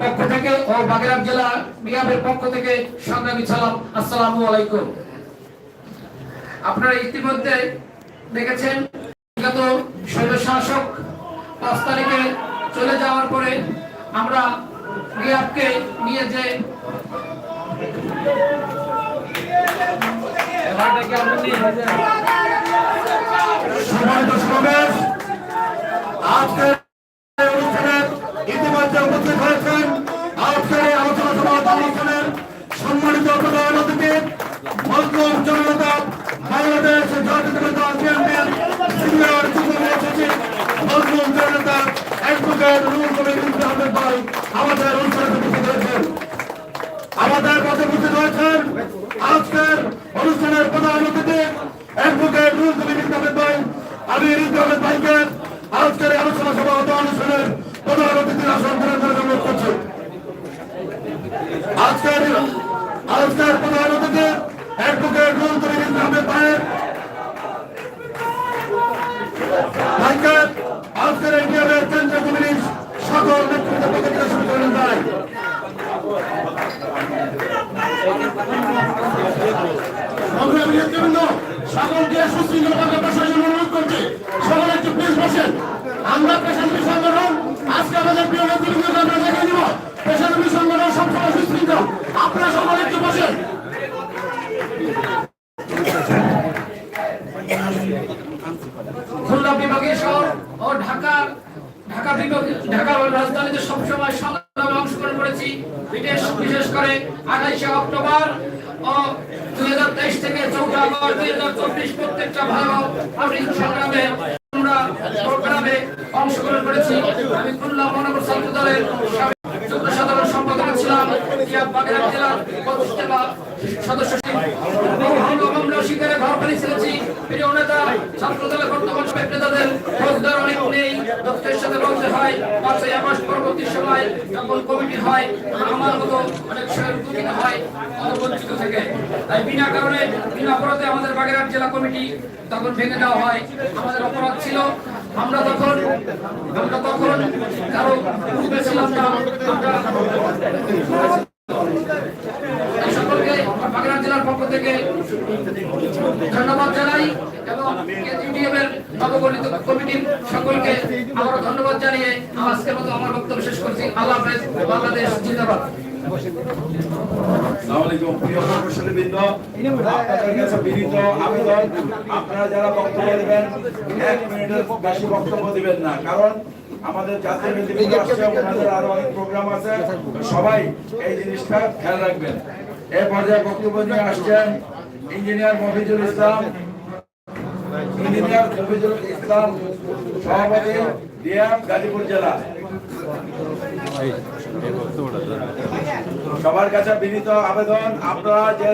পক্ষ থেকে ও বাগেরহাট জেলা বিহাবের পক্ষ থেকে সংগ্রামী সালাম, আসসালামু আলাইকুম। আপনারা ইতিমধ্যে দেখেছেন, বিগত শাসক পাঁচ তারিখে চলে যাওয়ার পরে আমরা রিয়াবকে নিয়ে যে সম্মানিত সম্মানিত প্রধান অতিথি মজলুম জনতা বাংলাদেশ জাতীয় দল বিএনপির সিনিয়র মহাসচিব মজলুম জনতা অ্যাডভোকেট রুল কবির আহমেদ ভাই আমাদের অনুষ্ঠানে উপস্থিত রয়েছেন আমাদের মধ্যে উপস্থিত হয়েছেন আজকের অনুষ্ঠানের প্রধান অতিথি অ্যাডভোকেট রুল কবির আহমেদ ভাই আমি রিজ আহমেদ ভাইকে আজকের এই আলোচনা সভা ও অনুষ্ঠানের প্রধান অতিথির আসন গ্রহণ করার অনুরোধ করছি আজকের আজকের প্রধান অতিথি অ্যাডভোকেট কবির আহমেদ ভাইয়ের আজকের এই কেন্দ্রীয় কমিটির সকল নেতৃত্ব প্রতিক্রিয়া শুরু করেন ভাই। সকলকে সুশৃঙ্খলভাবে বসার জন্য অনুরোধ করছি। সকলে একটু প্লিজ বসেন। আমরা পেশাজীবী খুলনা বিভাগীয় শহর ও ঢাকা ঢাকা বিভাগ, ঢাকা রাজধানীতে সবসময় সংগ্রামে অংশগ্রহণ করেছি। বিশেষ করে আঠাইশে অক্টোবর ও দুই হাজার তেইশ থেকে চৌঠা আগস্ট দুই হাজার চব্বিশ প্রত্যেকটা ভালো আমি সংগ্রামে আমরা প্রোগ্রামে অংশগ্রহণ করেছি। আমি খুলনা মহানগর ছাত্র দলের বিনা কারণে, বিনা অপরাধে আমাদের বাগেরহাট জেলা কমিটি তখন ভেঙে দেওয়া হয়। আমাদের অপরাধ ছিল, আমরা তখন আমরা তখন কারও ছিলাম না। আমরা এই সকলকে বাগেরহাট জেলার পক্ষ থেকে ধন্যবাদ জানাই এবং কমিটির সকলকে আবারও ধন্যবাদ জানিয়ে আজকের মতো আমার বক্তব্য শেষ করছি। আল্লাহ বাংলাদেশ আপনারা যারা বক্তব্য দিবেন, এক মিনিটের বেশি বক্তব্য দিবেন না, কারণ আমাদের জাতীয় আরও অনেক প্রোগ্রাম আছে। সবাই এই জিনিসটা খেয়াল রাখবেন। এই পর্যায়ে বক্তব্য নিয়ে আসছেন ইঞ্জিনিয়ার মফিজুল ইসলাম, ইঞ্জিনিয়ার মফিজুল ইসলাম সভাপতি ডিএম গাজীপুর জেলা। সবার কাছে বিনীত আবেদন, আপনারা যা